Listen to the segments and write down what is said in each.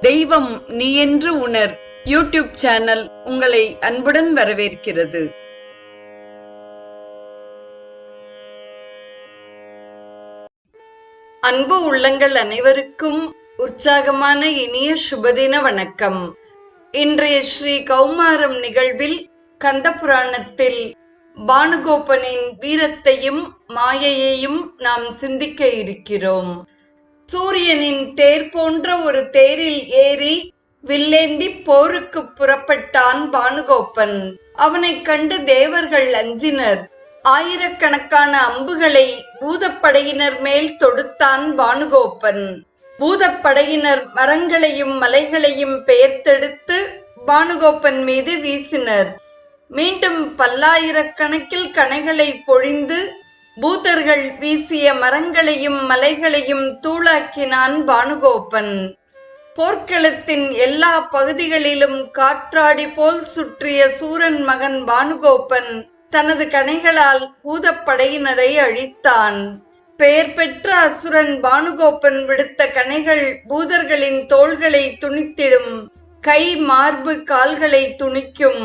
தெய்வம் நீ என்று உணர். யூடியூப் சேனல் உங்களை அன்புடன் வரவேற்கிறது. அன்பு உள்ளங்கள் அனைவருக்கும் உற்சாகமான இனிய சுபதின வணக்கம். இன்றைய ஸ்ரீ கௌமாரம் நிகழ்வில் கந்த புராணத்தில் பானுகோபனின் வீரத்தையும் மாயையையும் நாம் சிந்திக்க இருக்கிறோம். சூரியனின் தேர் போன்ற ஒரு தேரில் ஏறி வில்லேந்தி போருக்கு புறப்பட்டான் பானுகோப்பன். அவனைக் கண்டு தேவர்கள் அஞ்சினர். ஆயிரக்கணக்கான அம்புகளை பூதப்படையினர் மேல் தொடுத்தான் பானுகோப்பன். பூதப்படையினர் மரங்களையும் மலைகளையும் பெயர்த்தெடுத்து பானுகோப்பன் மீது வீசினர். மீண்டும் பல்லாயிரக்கணக்கில் கணைகளை பொழிந்து பூதர்கள் வீசிய மரங்களையும் மலைகளையும் தூளாக்கினான் பானுகோபன். போர்க்களத்தின் எல்லா பகுதிகளிலும் காற்றாடி போல் சுற்றிய சூரன் மகன் பானுகோபன் தனது கணைகளால் பூதப்படையினரை அழித்தான். பெயர் பெற்ற அசுரன் பானுகோபன் விடுத்த கணைகள் பூதர்களின் தோள்களை துணித்திடும் கை மார்பு கால்களை துணிக்கும்.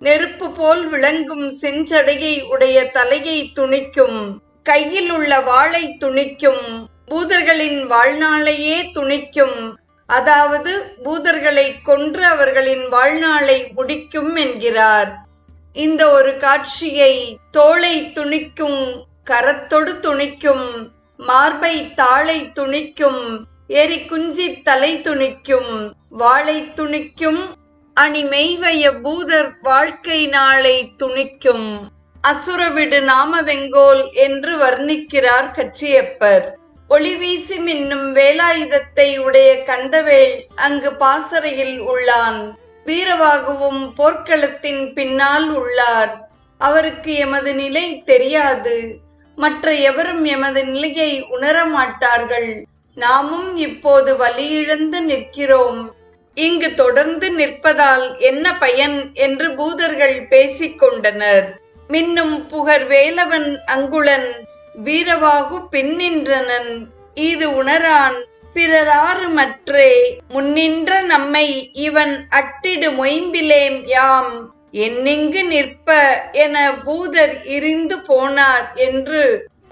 நெருப்பு போல் விளங்கும் செஞ்சடையை உடைய தலையை துணிக்கும் கையில் உள்ள வாளை துணிக்கும் பூதர்களின் வாழ்நாளையே துணிக்கும் அதாவது பூதர்களை கொன்று அவர்களின் வாழ்நாளை முடிக்கும் என்கிறார். இந்த ஒரு காட்சியை தோளை துணிக்கும் கரத்தொடு துணிக்கும் மார்பை தாளை துணிக்கும் எரி குஞ்சி தலை துணிக்கும் வாளை துணிக்கும் அணி மெய்வய பூதர் வாழ்க்கை நாளை துணிக்கும். அசுரவிடு நாம வெங்கோல் என்று வர்ணிக்கிறார் கச்சியப்பர். ஒளிவீசி மின்னும் வேலாயுதத்தை உடைய கந்தவேல் அங்கு பாசறையில் உள்ளான். வீரவாகுவும் போர்க்களத்தின் பின்னால் உள்ளார். அவருக்கு எமது நிலை தெரியாது. மற்ற எவரும் எமது நிலையை உணரமாட்டார்கள். நாமும் இப்போது வலியிழந்து நிற்கிறோம். இங்கு தொடர்ந்து நிற்பதால் என்ன பயன் என்று பூதர்கள் பேசிக் கொண்டனர் மின்னும் புகர் வேலவன் அங்குளன் வீரவாகு பின்னின்றனன் இது உணரான் பிறராறு மற்றே முன்னின்ற நம்மை இவன் அட்டிடு மொயம்பிலேம் யாம் என்னிங்கு நிற்ப என பூதர் இருந்து போனார் என்று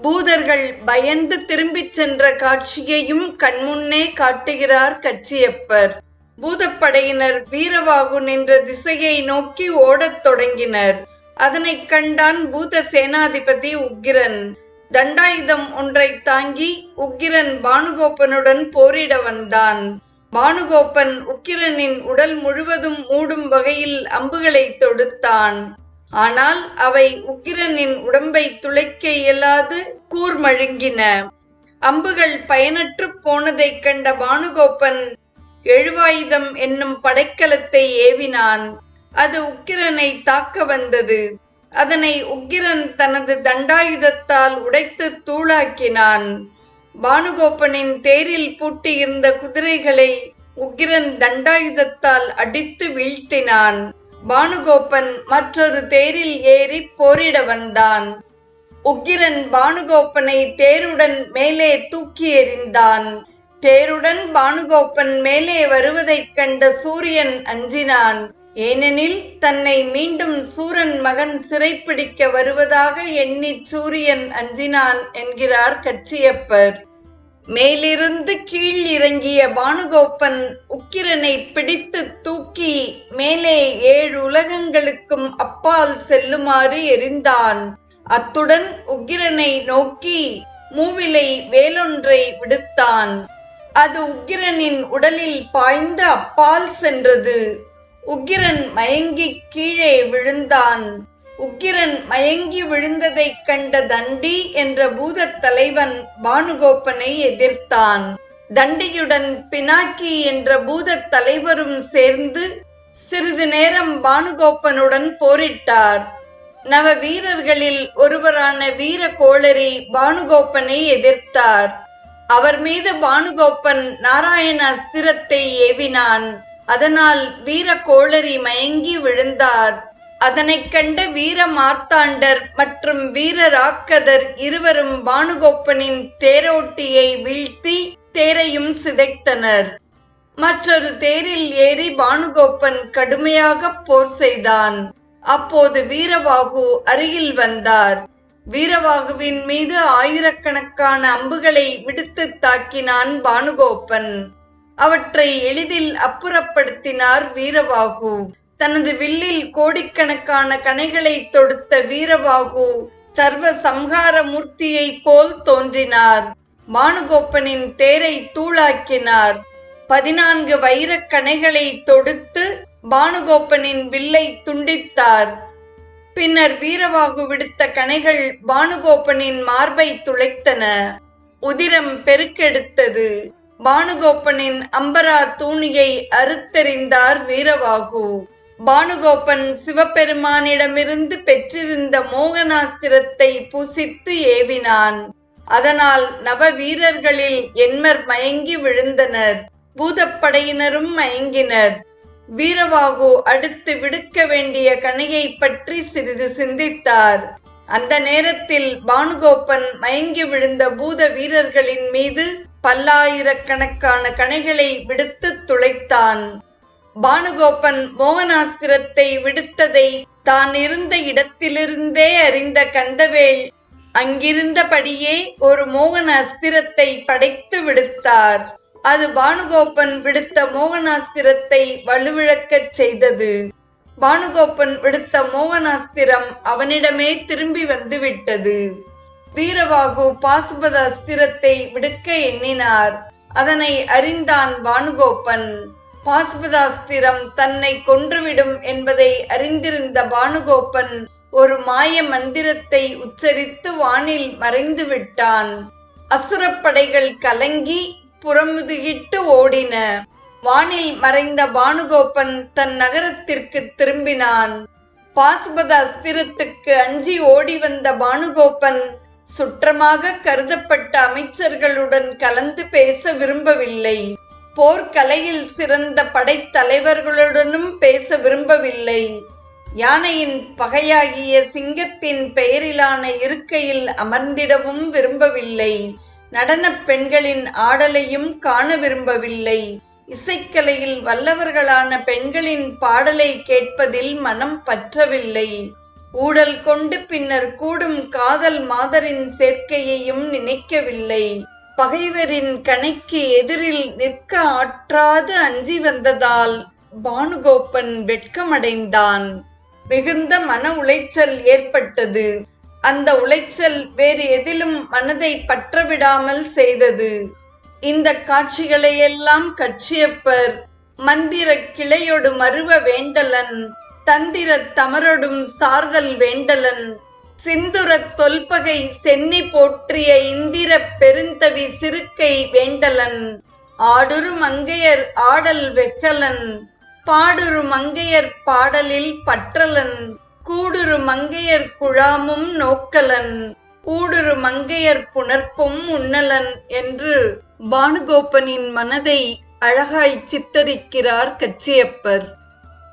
பூதர்கள் பயந்து திரும்பிச் சென்ற காட்சியையும் கண்முன்னே காட்டுகிறார் கச்சியப்பர். பூதப்படையினர் வீரவாகு நின்ற திசையை நோக்கி ஓடத் தொடங்கினர். அதனைக் கண்டான் பூத சேனாதிபதி உக்கிரன். தண்டாயுதம் ஒன்றை தாங்கி உக்கிரன் பானுகோப்பனுடன் போரிட வந்தான். பானுகோப்பன் உக்கிரனின் உடல் முழுவதும் மூடும் வகையில் அம்புகளை தொடுத்தான். ஆனால் அவை உக்கிரனின் உடம்பை துளைக்க இயலாது கூர்மழுங்கின. அம்புகள் பயனற்று போனதைக் கண்ட பானுகோப்பன் எழுவாயுதம் என்னும் படைக்கலத்தை ஏவினான். அது உக்கிரனை தாக்க வந்தது. அதனை உக்கிரன் தனது தண்டாயுதத்தால் உடைத்து தூளாக்கினான். பானுகோபனின் தேரில் பூட்டியிருந்த குதிரைகளை உக்கிரன் தண்டாயுதத்தால் அடித்து வீழ்த்தினான். பானுகோப்பன் மற்றொரு தேரில் ஏறி போரிட வந்தான். உக்கிரன் பானுகோப்பனை தேருடன் மேலே தூக்கி எறிந்தான். தேருடன் பானுகோப்பன் மேலே வருவதைக் கண்ட சூரியன் அஞ்சினான். ஏனெனில் தன்னை மீண்டும் சூரன் மகன் சிறைப்பிடிக்க வருவதாக எண்ணி சூரியன் அஞ்சினான் என்கிறார் கச்சியப்பர். மேலிருந்து கீழ் இறங்கிய பானுகோப்பன் உக்கிரனை பிடித்து தூக்கி மேலே ஏழு உலகங்களுக்கும் அப்பால் செல்லுமாறு எரிந்தான். அத்துடன் உக்கிரனை நோக்கி மூவிலை வேலொன்றை விடுத்தான். அது உக்கிரனின் உடலில் பாய்ந்து அப்பால் சென்றது. உக்கிரன் மயங்கி கீழே விழுந்தான். உக்கிரன் மயங்கி விழுந்ததைக் கண்ட தண்டி என்ற பூதத் தலைவன் பானுகோப்பனை எதிர்த்தான். தண்டியுடன் பினாக்கி என்ற பூதத் தலைவரும் சேர்ந்து சிறிது நேரம் பானுகோப்பனுடன் போரிட்டார். நவ வீரர்களில் ஒருவரான வீர கோளரி பானுகோப்பனை எதிர்த்தார். அவர் மீது பானுகோப்பன் நாராயண அஸ்திரத்தை ஏவினான். அதனால் வீர கோளரி மயங்கி விழுந்தார். அதனைக் கண்ட வீர மார்த்தாண்டர் மற்றும் வீர ராக்கதர் இருவரும் பானுகோப்பனின் தேரோட்டியை வீழ்த்தி தேரையும் சிதைத்தனர். மற்றொரு தேரில் ஏறி பானுகோப்பன் கடுமையாக போர் செய்தான். அப்போது வீரபாகு அருகில் வந்தார். வீரவாகுவின் மீது ஆயிரக்கணக்கான அம்புகளை விடுத்து தாக்கினான் பானுகோப்பன் அவற்றை எளிதில் அப்புறப்படுத்தினார் வீரவாகு. தனது வில்லில் கோடிக்கணக்கான கணைகளை தொடுத்த வீரவாகு சர்வ சம்ஹார மூர்த்தியைப் போல் தோன்றினார். பானுகோப்பனின் தேரை தூளாக்கினார். பதினான்கு வைரக் கணைகளை தொடுத்து பானுகோப்பனின் வில்லை துண்டித்தார். பின்னர் வீரவாகு விடுத்த கணைகள் பானுகோபனின் மார்பை துளைத்தன. உதிரம் பெருக்கெடுத்தது. பானுகோப்பனின் அம்பரா தூணியை அறுத்தெறிந்தார் வீரவாகு. பானுகோப்பன் சிவபெருமானிடமிருந்து பெற்றிருந்த மோகனாஸ்திரத்தை பூசித்து ஏவினான். அதனால் நவ வீரர்களில் என்மர் மயங்கி விழுந்தனர். பூதப்படையினரும் மயங்கினர். வீரவாகு அடுத்து விடுக்க வேண்டிய கணையை பற்றி சிறிது சிந்தித்தார். அந்த நேரத்தில் பானுகோப்பன் மயங்கி விழுந்த பூத வீரர்களின் மீது பல்லாயிரக்கணக்கான கணைகளை விடுத்து துளைத்தான். பானுகோப்பன் மோகனாஸ்திரத்தை விடுத்ததை தான் இருந்த இடத்திலிருந்தே அறிந்த கந்தவேல் அங்கிருந்தபடியே ஒரு மோகன அஸ்திரத்தை படைத்து விடுத்தார். அது பானுகோபன் விடுத்த மோகனாஸ்திரத்தை வலுவிழக்கச் செய்தது. பானுகோபன் விடுத்த மோகனாஸ்திரம் அவனிடமே திரும்பி வந்துவிட்டது. வீரபாகு பாசுபத அஸ்திரத்தை விடுக்க எண்ணினார். அதனை அறிந்தான் பானுகோபன் பாசுபதாஸ்திரம் தன்னை கொன்றுவிடும் என்பதை அறிந்திருந்த பானுகோபன் ஒரு மாய மந்திரத்தை உச்சரித்து வானில் மறைந்து விட்டான் அசுரப்படைகள் கலங்கி புறமுதுகிட்டு ஓடின. வானில் மறைந்த பானுகோபன் தன் நகரத்திற்கு திரும்பினான். பாசுபத அஸ்திரத்துக்கு அஞ்சி ஓடி வந்த பானுகோபன் சுற்றமாக கருதப்பட்ட அமைச்சர்களுடன் கலந்து பேச விரும்பவில்லை. போர்க்கலையில் சிறந்த படைத்தலைவர்களுடனும் பேச விரும்பவில்லை. யானையின் பகையாகிய சிங்கத்தின் பெயரிலான இருக்கையில் அமர்ந்திடவும் விரும்பவில்லை. நடனப் பெண்களின் ஆடலையும் காண விரும்பவில்லை. இசைக்கலையில் வல்லவர்களான பெண்களின் பாடலை கேட்பதில் மனம் பற்றவில்லை. ஊடல் கொண்டு பின்னர் கூடும் காதல் மாதரின் சேர்க்கையையும் நினைக்கவில்லை. பகைவரின் கணைக்கு எதிரில் நிற்க ஆற்றாது அஞ்சி வந்ததால் பானுகோப்பன் வெட்கமடைந்தான். மிகுந்த மன உளைச்சல் ஏற்பட்டது. அந்த உளைச்சல் வேறு எதிலும் மனதை பற்றவிடாமல் செய்தது. இந்த காட்சிகளையெல்லாம் கட்சியப்பர் மந்திர கிளையொடு மருவ வேண்டலன் தந்திர தமரொடும் சார்தல் வேண்டலன் சிந்துர தொல்பகை சென்னி போற்றிய இந்திர பெருந்தவி சிறுக்கை வேண்டலன் ஆடுரு மங்கையர் ஆடல் வெக்கலன் பாடுரு மங்கையர் பாடலில் பற்றலன். கூடுரு மங்கையர் குழாமும் நோக்கலன் கூடுரு மங்கையர் புணர்ப்பும் உண்ணலன் என்று பானுகோபனின் மனதை அழகாய் சித்தரிக்கிறார் கச்சியப்பர்.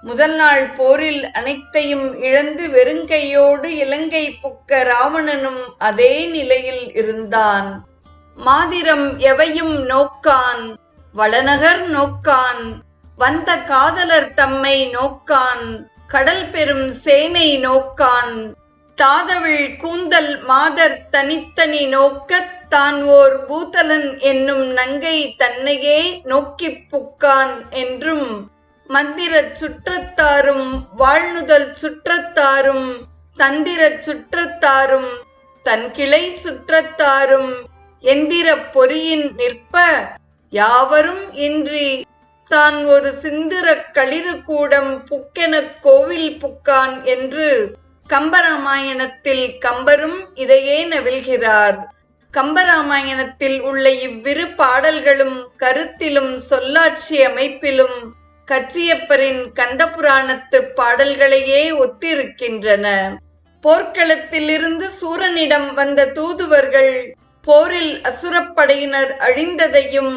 முதல் நாள் போரில் அனைத்தையும் இழந்து வெறுங்கையோடு இலங்கை புக்க ராவணனும் அதே நிலையில் இருந்தான். மாதிரம் எவையும் நோக்கான் வளநகர் நோக்கான் வந்த காதலர் தம்மை நோக்கான் கடல் பெரும் சேனை நோக்கான். தாதவிழ் கூந்தல் மாதர் தனித்தனி நோக்கத் தான் ஓர் பூதலன் என்னும் நங்கை தன்னையே நோக்கிப் புக்கான் என்றும் மந்திரச் சுற்றத்தாரும் வாழ்நுதல் சுற்றத்தாரும் தந்திரச் சுற்றத்தாரும் தன் கிளை சுற்றத்தாரும் எந்திர பொறியின் நிற்ப யாவரும் இன்றி தான் ஒரு சிந்திர களிறு கூடம் புக்கெனக் கோவில் புக்கான் என்று கம்பராமாயணத்தில் கம்பரும் இதையே நவில்கிறார் கம்பராமாயணத்தில் உள்ள இவ்விரு பாடல்களும் கருத்திலும் சொல்லாட்சி அமைப்பிலும் கச்சியப்பரின் கந்தபுராணத்து பாடல்களையே ஒத்திருக்கின்றன. போர்க்களத்திலிருந்து சூரனிடம் வந்த தூதுவர்கள் போரில் அசுரப்படையினர் அழிந்ததையும்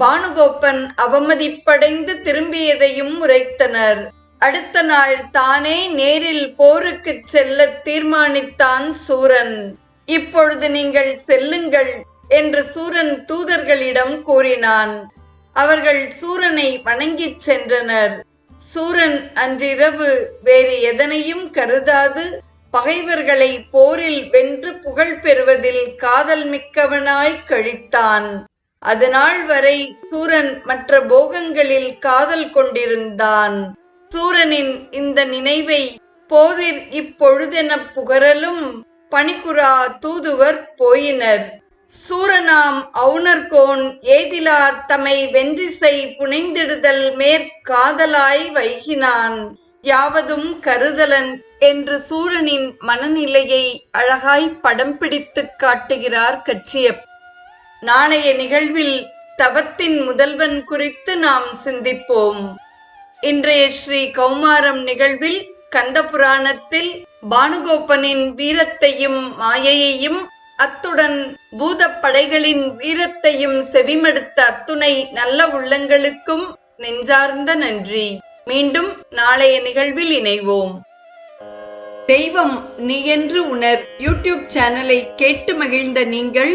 பானுகோப்பன் அவமதிப்படைந்து திரும்பியதையும் உரைத்தனர். அடுத்த நாள் தானே நேரில் போருக்குச் செல்ல தீர்மானித்தான் சூரன். இப்பொழுது நீங்கள் செல்லுங்கள் என்று சூரன் தூதர்களிடம் கூறினான். அவர்கள் சூரனை வணங்கிச் சென்றனர். சூரன் அன்றிரவு வேறு எதனையும் கருதாது பகைவர்களை போரில் வென்று புகழ் பெறுவதில் காதல் மிக்கவனாய் கழித்தான். அதுநாள் வரை சூரன் மற்ற போகங்களில் காதல் கொண்டிருந்தான். சூரனின் இந்த நினைவை போதிர் இப்பொழுதெனப் புகரலும் பணிக்குரா தூதுவர் போயினர். சூரனாம் அவுணர்கோன் ஏதிலார் தமை வென்றிசை புனைந்திடுதல் மேற்காதலாய் வைகினான். யாவதும் கருதலன் என்று சூரனின் மனநிலையை அழகாய் படம் பிடித்துக் காட்டுகிறார் கச்சியப் நாளைய நிகழ்வில் தவத்தின் முதல்வன் குறித்து நாம் சிந்திப்போம். இன்றைய ஸ்ரீ கௌமாரம் நிகழ்வில் கந்த புராணத்தில் பானுகோப்பனின் வீரத்தையும் மாயையையும் அத்துடன் பூதப்படைகளின் வீரத்தையும் செவிமடுத்த அத்துணை நல்ல உள்ளங்களுக்கும் நெஞ்சார்ந்த நன்றி. மீண்டும் நாளைய நிகழ்வில் இணைவோம். தெய்வம் நீ என்று உணர் யூடியூப் சேனலை கேட்டு மகிழ்ந்த நீங்கள்